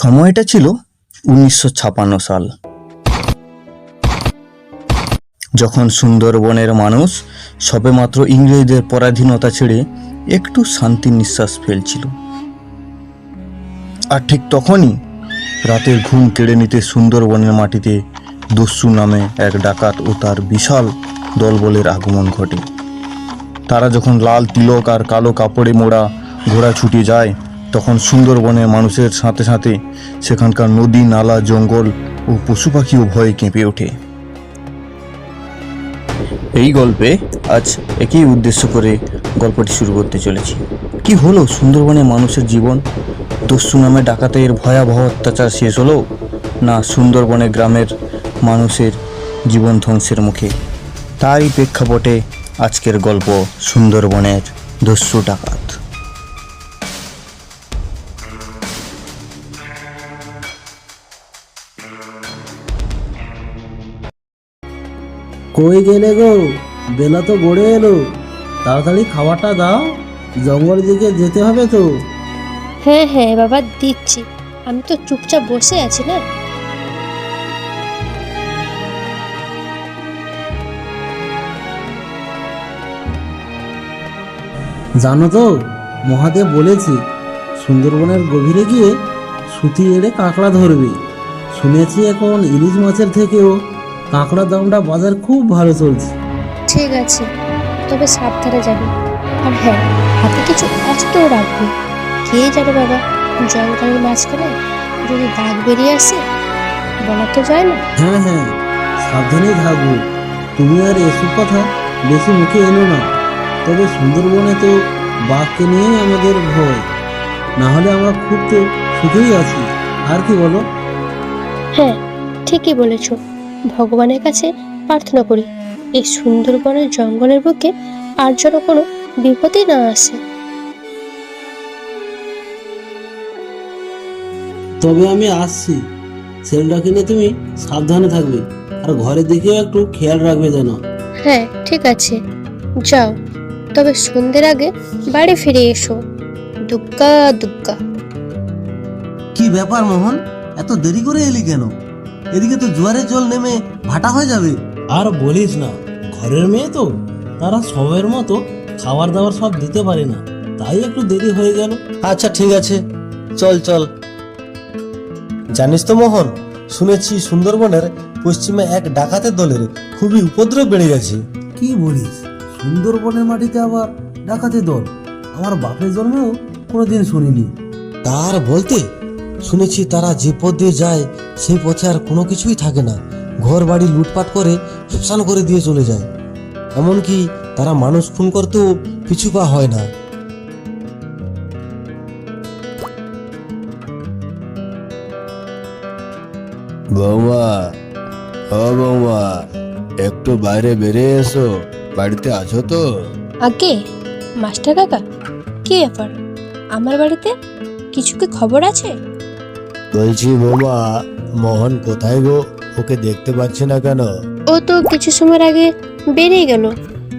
সময়টা ছিল উনিশশো সাল। যখন সুন্দরবনের মানুষ সবেমাত্র ইংরেজদের পরাধীনতা ছেড়ে একটু শান্তির নিঃশ্বাস ফেলছিল। আর ঠিক তখনই রাতের ঘুম কেড়ে নিতে সুন্দরবনের মাটিতে দস্যু নামে এক ডাকাত ও তার বিশাল দলবলের আগমন ঘটে। তারা যখন লাল তিলক আর কালো কাপড়ে মোড়া ঘোড়া ছুটে যায় তখন সুন্দরবনে মানুষের সাথে সাথে সেখানকার নদী, নালা, জঙ্গল ও পশু পাখিও ভয়ে কেঁপে ওঠে। এই গল্পে আজ একই উদ্দেশ্য করে গল্পটি শুরু করতে চলেছি। কি হলো সুন্দরবনে মানুষের জীবন? দস্যু নামে ডাকাতের ভয়াবহ অত্যাচার শেষ হলো না সুন্দরবনে গ্রামের মানুষের জীবন ধ্বংসের মুখে? তারই প্রেক্ষাপটে আজকের গল্প সুন্দরবনের দস্যু ডাকাত। কই গেলে গো? বেলা তো গড়ে এলো। তাড়াতাড়ি খাবারটা দাও জঙ্গল দিকে যেতে হবে তো। হ্যাঁ হ্যাঁ বাবা দিচ্ছি। আমি তো চুপচাপ বসে আছি না? জানো তো মহাদেব বলেছে সুন্দরবনের গভীরে গিয়ে সুতি এড়ে কাঁকড়া ধরবে। শুনেছি এখন ইলিশ মাছের থেকেও কাঁকড়ার দামটা বাজার খুব ভালো চলছে। ঠিক আছে তবে সাবধানে যাবে। আর হ্যাঁ হাতে কিছু অস্ত্র রাখবে। কে জানে বাবা জঙ্গলের মাঝখানে যদি দাগ বেরিয়ে আসে বলা তো যায় না। হ্যাঁ হ্যাঁ সাবধানেই থাকব। তুমি আর এসব কথা বেশি মুখে এনো না। তবে সুন্দরবনে তো বাঘকে নিয়েই আমাদের ভয়। না হলে আমরা খুব তো সুখেই আছি। আর কি বলো? হ্যাঁ ঠিকই বলেছ। ভগবানের কাছে প্রার্থনা করি। এই সুন্দরবনের জঙ্গলের বুকে আর যেন কোনো বিপদই না আসে। তবে আমি আসছি। সেলটা কিনে তুমি সাবধানে থাকবে আর ঘরের দিকেও একটু খেয়াল রাখবে যেন। হ্যাঁ ঠিক আছে। যাও। তবে সন্ধ্যের আগে বাড়ি ফিরে এসো। দুগ্গা দুগ্গা। কি ব্যাপার মোহন? এত দেরি করে এলি কেন? এদিকে তো জোয়ারের জল নেমে ভাটা হয়ে যাবে। আর বলিস না ঘরের মেয়ে তো তারা সময়ের মতো খাবার দাবার সব দিতে পারে না তাই একটু দেরি হয়ে গেল। আচ্ছা ঠিক আছে। চল চল। জানিস তো মোহন শুনেছি সুন্দরবনের পশ্চিমে এক ডাকাতের দলের খুবই উপদ্রব বেড়ে গেছে। কি বলিস? সুন্দরবনের মাটিতে আবার ডাকাতের দল? আমার বাপের জন্মেও কোনোদিন শুনিনি। তার বলতে শুনেছি তারা যে পথ দিয়ে যায় সেই পথে আর কোনো কিছুই থাকে না। ঘর বাড়ি লুটপাট করে শ্মশান করে দিয়ে চলে যায়। এমনকি তারা মানুষ খুন করতেও পিছু পা হয় না। বৌমা ও বৌমা একটু বাইরে বেরিয়ে এসো। বাড়িতে আছো তো? আগে মাস্টার কাকা? কি ব্যাপার? আমার বাড়িতে কিছু কি খবর আছে? বলছি বৌমা মোহন কোথায় গো? ওকে দেখতে পাচ্ছি না কেন? ও তো কিছু সময় আগে বেরিয়ে গেল।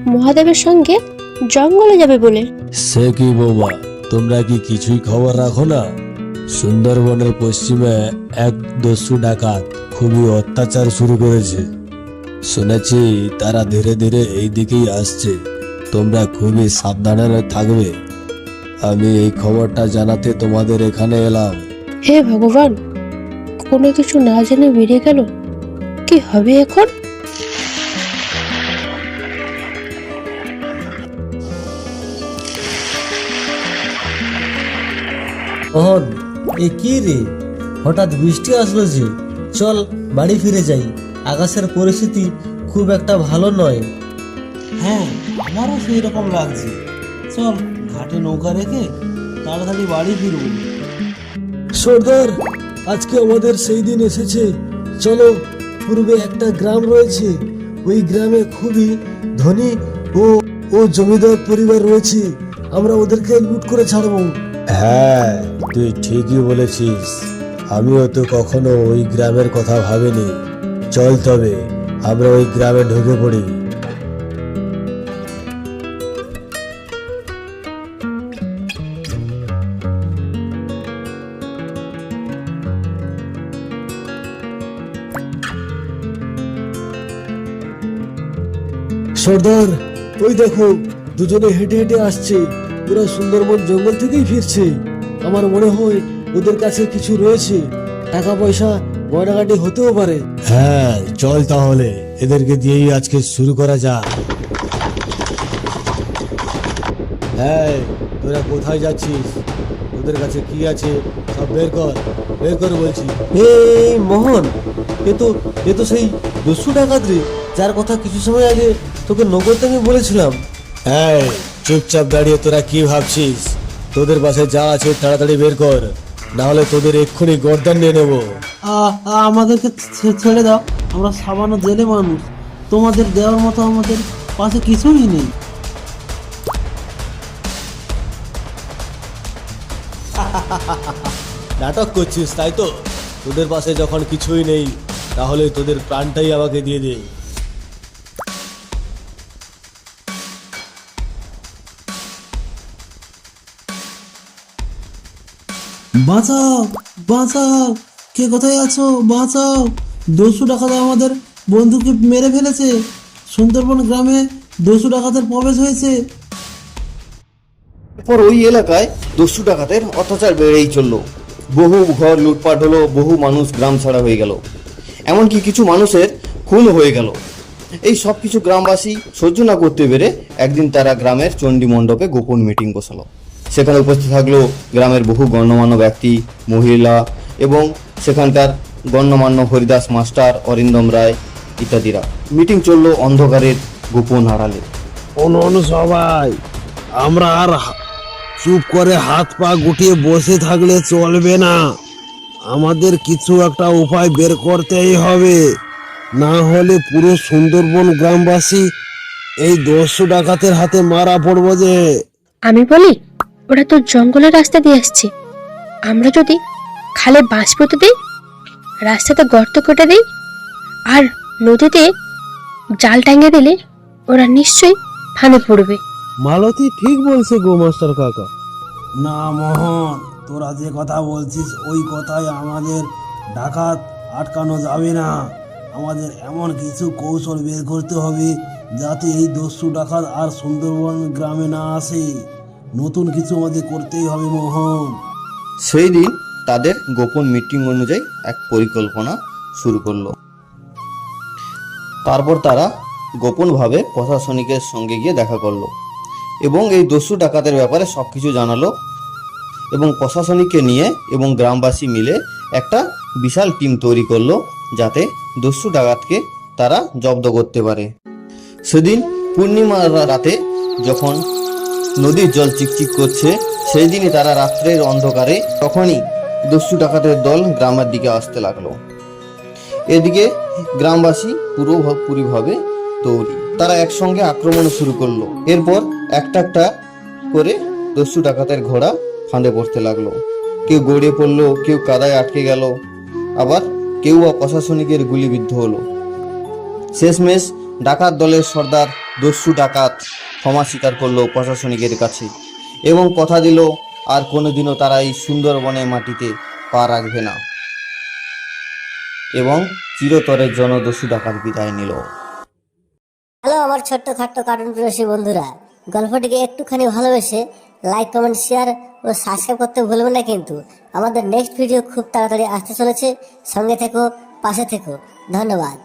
মহাদেবের সঙ্গে জঙ্গলে যাবে বলে। সে কি বৌমা তোমরা কি কিছুই খবর রাখো না? সুন্দরবনের পশ্চিমে এক দস্যু ডাকাত খুবই অত্যাচার শুরু করেছে। শুনেছি তারা ধীরে ধীরে এই দিকেই আসছে। তোমরা খুবই সাবধানে থাকবে। আমি এই খবরটা জানাতে তোমাদের এখানে এলাম। হে ভগবান কোনো কিছু না জেনে বেরিয়ে গেল? কি হবে এখন? মোহন এ কি রে? হঠাৎ বৃষ্টি আসলো যে। চল বাড়ি ফিরে যাই। আকাশের পরিস্থিতি খুব একটা ভালো নয়। হ্যাঁ আমারও সেই রকম লাগছে। চল ঘাটে নৌকা রেখে তাড়াতাড়ি বাড়ি ফিরবো। সর্দার, আজকে আমাদের সেই দিন এসেছে। চলো, পূর্বে একটা গ্রাম রয়েছে। ওই গ্রামে খুবই ধনী ও ও জমিদার পরিবার রয়েছে। আমরা ওদেরকে লুট করে ছাড়বো। হ্যাঁ তুই ঠিকই বলেছিস। আমিও তো কখনো ওই গ্রামের কথা ভাবিনি। চল তবে, আমরা ওই গ্রামে ঢুকে পড়ি। সর্দার, ওই দেখো, দুজনে হেঁটে হেঁটে আসছে। ওরা সুন্দরবন জঙ্গল থেকেই ফিরছে। আমার মনে হয় ওদের কাছে কিছু রয়েছে। টাকা পয়সা গয়নাগাটি হতেও পারে। হ্যাঁ চল তাহলে। এদেরকে দিয়েই আজকে শুরু করা যাক। হ্যাঁ তোরা কোথায় যাচ্ছিস? ওদের কাছে কি আছে সব বের কর। বের কর বলছি এই মোহন এ তো এ তো সেই দুশো ডাকাত রে। যার কথা কিছু সময় আগে তোকে নগদ আমি বলেছিলাম। হ্যাঁ চুপচাপ দাঁড়িয়ে তোরা কি ভাবছিস? তোদের পাশে যা আছে তাড়াতাড়ি বের কর। না হলে তোদের এক্ষুনি গর্দান নিয়ে নেব। আমাদেরকে ছেড়ে দাও। আমরা সামান্য জেলে মানুষ। তোমাদের দেওয়ার মতো আমাদের পাশে কিছুই নেই। নাটক করছিস, তাই তো? তোদের পাশে যখন কিছুই নেই, তাহলে তোদের প্রাণটাই আমাকে দিয়ে দে। বাঁচাও বাঁচাও। কে কোথায় আছো? বাঁচাও। দস্যু ডাকাত আমাদের বন্ধুকে মেরে ফেলেছে। সুন্দরবন গ্রামে দস্যু ডাকাতের প্রবেশ হয়েছে। এরপর ওই এলাকায় দস্যু ডাকাতের অত্যাচার বেড়েই চলল। বহু ঘর লুটপাট হলো, বহু মানুষ গ্রাম ছাড়া হয়ে গেল। এমনকি কিছু মানুষের খুন হয়ে গেল। এই সব কিছু গ্রামবাসী সহ্য না করতে পেরে একদিন তারা গ্রামের চণ্ডী মণ্ডপে গোপন মিটিং বসালো। সেখানে উপস্থিত থাকল গ্রামের বহু গণ্যমান্য ব্যক্তি, মহিলা এবং সেখানকার গণ্যমান্য হরিদাস মাস্টার, অরিন্দম রায় ইত্যাদিরা। মিটিং চলল অন্ধকারের গোপন আড়ালে। শুনুন সবাই, আমরা আর চুপ করে হাত পা গুটিয়ে বসে থাকলে চলবে না। আমাদের কিছু একটা উপায় বের করতেই হবে। না হলে পুরো সুন্দরবন গ্রামবাসী এই দস্যু ডাকাতের হাতে মারা পড়ব যে। আমি বলি, ওরা তো জঙ্গলের রাস্তা দিয়ে আসছে। আমরা যদি খালে বাঁশ পুঁতে দিই, রাস্তাতে গর্ত কেটে দিই, আর নদীতে জাল টাঙিয়ে দিলে ওরা নিশ্চয়ই ফাঁদে পড়বে। মালতী ঠিক বলছে গো মাস্টার কাকা। না মোহন তোরা যে কথা বলছিস ওই কথাই আমাদের ডাকাত আটকানো যাবে না। আমাদের এমন কিছু কৌশল বের করতে হবে যাতে এই দস্যু ডাকাত আর সুন্দরবন গ্রামে না আসে। নতুন কিছু আমাদের করতেই হবে মোহন। সেই দিন তাদের গোপন মিটিং অনুযায়ী এক পরিকল্পনা শুরু করল। তারপর তারা গোপনভাবে প্রশাসনিকের সঙ্গে গিয়ে দেখা করল। এবং এই দস্যু ডাকাতের ব্যাপারে সব কিছু জানালো এবং প্রশাসনিককে নিয়ে এবং গ্রামবাসী মিলে একটা বিশাল টিম তৈরি করল যাতে দস্যু ডাকাতকে তারা জব্দ করতে পারে। সেদিন পূর্ণিমার রাতে যখন নদীর জল চিকচিক করছে সেই দিনই তারা রাত্রের অন্ধকারে তখনই দস্যু ডাকাতের দল গ্রামের দিকে আসতে লাগল। এদিকে গ্রামবাসী পুরোপুরিভাবে তৈরি তারা একসঙ্গে আক্রমণ শুরু করল। এরপর একটা একটা করে দস্যু ডাকাতের ঘোড়া ফাঁদে পড়তে লাগল। কেউ গড়িয়ে পড়ল, কেউ কাদায় আটকে গেল, আবার কেউ বা প্রশাসনিকের গুলিবিদ্ধ হলো। শেষমেশ ডাকাত দলের সর্দার দস্যু ডাকাত ক্ষমা স্বীকার করল প্রশাসনিকের কাছে এবং কথা দিল, আর কোনোদিনও তারা এই সুন্দরবনের মাটিতে পা রাখবে না। এবং চিরতরের জন্য দস্যু ডাকাত বিদায় নিল। আমার ছোট্ট খাট্ট কার্টুন প্রিয়সী বন্ধুরা, গল্পটিকে একটুখানি ভালোবেসে লাইক কমেন্ট শেয়ার ও সাবস্ক্রাইব করতে ভুলবেন না কিন্তু। আমাদের নেক্সট ভিডিও খুব তাড়াতাড়ি আসতে চলেছে। সঙ্গে থেকো, পাশে থেকো। ধন্যবাদ।